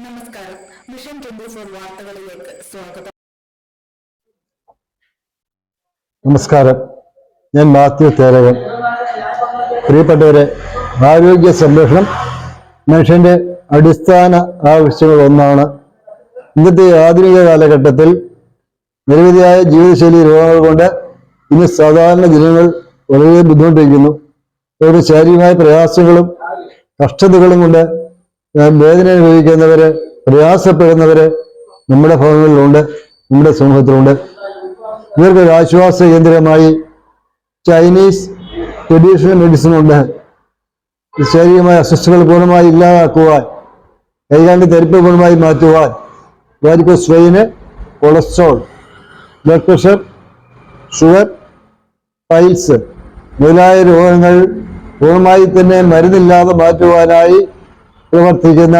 നമസ്കാരം. Mission twenty four വാർത്തകളിലേക്ക് സ്വാഗതം. നമസ്കാരം. ഞാൻ മാത്യു തേരവൻ. പ്രിയപ്പെട്ടവരെ ആരോഗ്യ സംരക്ഷണം മനുഷ്യന്റെ അടിസ്ഥാന ആവശ്യങ്ങൾ ഒന്നാണ് ഇന്നത്തെ ആധുനിക കാലഘട്ടത്തിൽ നിരവധിയായ ജീവിതശൈലി രോഗങ്ങൾ കൊണ്ട് ഇന്ന് സാധാരണ ജനങ്ങൾ വളരെ ബുദ്ധിമുട്ടിരിക്കുന്നു. അവരുടെ ശാരീരികമായ പ്രയാസങ്ങളും കഷ്ടതകളും കൊണ്ട് വേദന അനുഭവിക്കുന്നവര് പ്രയാസപ്പെടുന്നവര് നമ്മുടെ ഭവനങ്ങളിലുണ്ട് നമ്മുടെ സമൂഹത്തിലുണ്ട്. ഇവർക്ക് ഒരു ആശ്വാസ കേന്ദ്രമായി ചൈനീസ് ട്രഡീഷണൽ മെഡിസിൻ ഉണ്ട്. ശാരീരികമായ അസ്വസ്ഥകൾ പൂർണമായി ഇല്ലാതാക്കുവാൻ കൈകാണ്ട് തെരപ്പ് പൂർണമായി മാറ്റുവാൻ ഇവർക്ക് strain cholesterol blood pressure sugar piles മുതലായ രോഗങ്ങൾ പൂർണമായി തന്നെ മരുന്നില്ലാതെ മാറ്റുവാനായി പ്രവർത്തിക്കുന്ന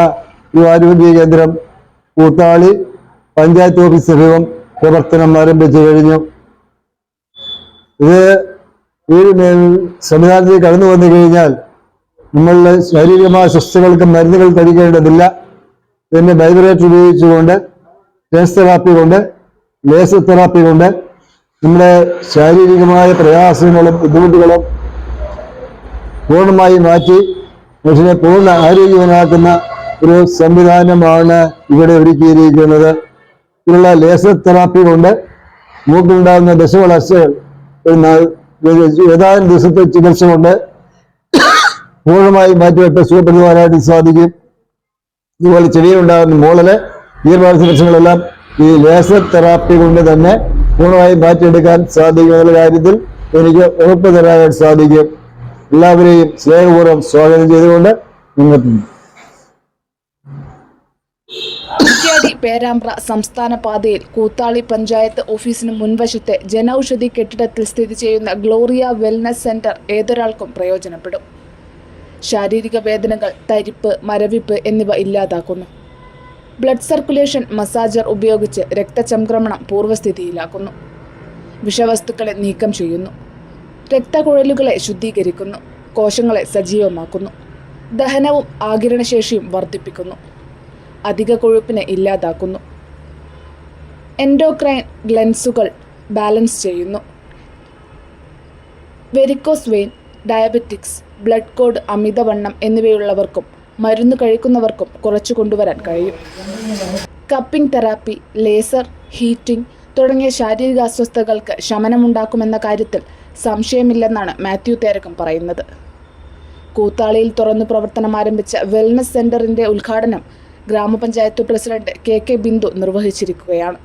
ആരോഗ്യ കേന്ദ്രം കൂത്താളി പഞ്ചായത്ത് ഓഫീസ് സമീപം പ്രവർത്തനം ആരംഭിച്ചു കഴിഞ്ഞു. ഇത് ഈ സംവിധാനത്തിൽ കടന്നു വന്നു കഴിഞ്ഞാൽ നമ്മളുടെ ശാരീരികമായ സ്വസ്ഥകൾക്ക് മരുന്നുകൾ കഴിക്കേണ്ടതില്ല പിന്നെ വൈബ്രേറ്റർ ഉപയോഗിച്ചുകൊണ്ട് ലേസ് തെറാപ്പി കൊണ്ട് ലേസർ തെറാപ്പി കൊണ്ട് നമ്മുടെ ശാരീരികമായ പ്രയാസങ്ങളും ബുദ്ധിമുട്ടുകളും പൂർണമായി മാറ്റി മനുഷ്യനെ പൂർണ ആരോഗ്യവനാക്കുന്ന ഒരു സംവിധാനമാണ് ഇവിടെ ഒരുക്കിയിരിക്കുന്നത്. ഇതിനുള്ള ലേസർ തെറാപ്പി കൊണ്ട് മൂക്കിലുണ്ടാകുന്ന ദശവളർച്ചകൾ ഏതാനും ദിവസത്തെ ചികിത്സ കൊണ്ട് പൂർണമായി മാറ്റിവെട്ട് സുഖപ്പെടുത്തുവാനായിട്ട് സാധിക്കും. ഇതുപോലെ ചെടിയിലുണ്ടാകുന്ന മോളൽ ഈർവാഴ്ച പ്രശ്നങ്ങളെല്ലാം ഈ ലേസർ തെറാപ്പി കൊണ്ട് തന്നെ പൂർണമായി മാറ്റിയെടുക്കാൻ സാധിക്കും എന്നുള്ള കാര്യത്തിൽ എനിക്ക് ഉറപ്പ് തരാനായിട്ട് സാധിക്കും. എല്ലാവരെയും സ്നേഹപൂർവം സ്വാഗതം ചെയ്തുകൊണ്ട് നിങ്ങൾക്ക് പേരാമ്പ്ര സംസ്ഥാന പാതയിൽ കൂത്താളി പഞ്ചായത്ത് ഓഫീസിന് മുൻവശത്തെ ജനൌഷധി കെട്ടിടത്തിൽ സ്ഥിതി ചെയ്യുന്ന ഗ്ലോറിയ വെൽനസ് സെന്റർ ഏതൊരാൾക്കും പ്രയോജനപ്പെടും. ശാരീരിക വേദനകൾ തരിപ്പ് മരവിപ്പ് എന്നിവ ഇല്ലാതാക്കുന്നു. ബ്ലഡ് സർക്കുലേഷൻ മസാജർ ഉപയോഗിച്ച് രക്തചംക്രമണം പൂർവസ്ഥിതിയിലാക്കുന്നു. വിഷവസ്തുക്കളെ നീക്കം ചെയ്യുന്നു. രക്തക്കുഴലുകളെ ശുദ്ധീകരിക്കുന്നു കോശങ്ങളെ സജീവമാക്കുന്നു ദഹനവും ആകിരണശേഷിയും വർദ്ധിപ്പിക്കുന്നു അധിക കൊഴുപ്പിനെ ഇല്ലാതാക്കുന്നു. എൻഡോക്രൈൻ ഗ്ലെൻസുകൾ ബാലൻസ് ചെയ്യുന്നു. വെരിക്കോസ് വെയിൻ ഡയബറ്റിക്സ് ബ്ലഡ് കോഡ് അമിതവണ്ണം എന്നിവയുള്ളവർക്കും മരുന്ന് കഴിക്കുന്നവർക്കും കുറച്ചു കൊണ്ടുവരാൻ കഴിയും. കപ്പിംഗ് തെറാപ്പി ലേസർ ഹീറ്റിംഗ് തുടങ്ങിയ ശാരീരിക അസ്വസ്ഥതകൾക്ക് ശമനമുണ്ടാക്കുമെന്ന കാര്യത്തിൽ സംശയമില്ലെന്നാണ് മാത്യു തേരകം പറയുന്നത്. കൂത്താളിയിൽ തുറന്നു പ്രവർത്തനം ആരംഭിച്ച വെൽനസ് സെന്ററിന്റെ ഉദ്ഘാടനം ഗ്രാമപഞ്ചായത്ത് പ്രസിഡന്റ് കെ കെ ബിന്ദു നിർവഹിച്ചിരിക്കുകയാണ്.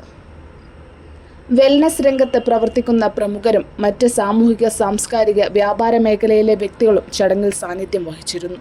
വെൽനസ് രംഗത്ത് പ്രവർത്തിക്കുന്ന പ്രമുഖരും മറ്റ് സാമൂഹിക സാംസ്കാരിക വ്യാപാര മേഖലയിലെ വ്യക്തികളും ചടങ്ങിൽ സാന്നിധ്യം വഹിച്ചിരുന്നു.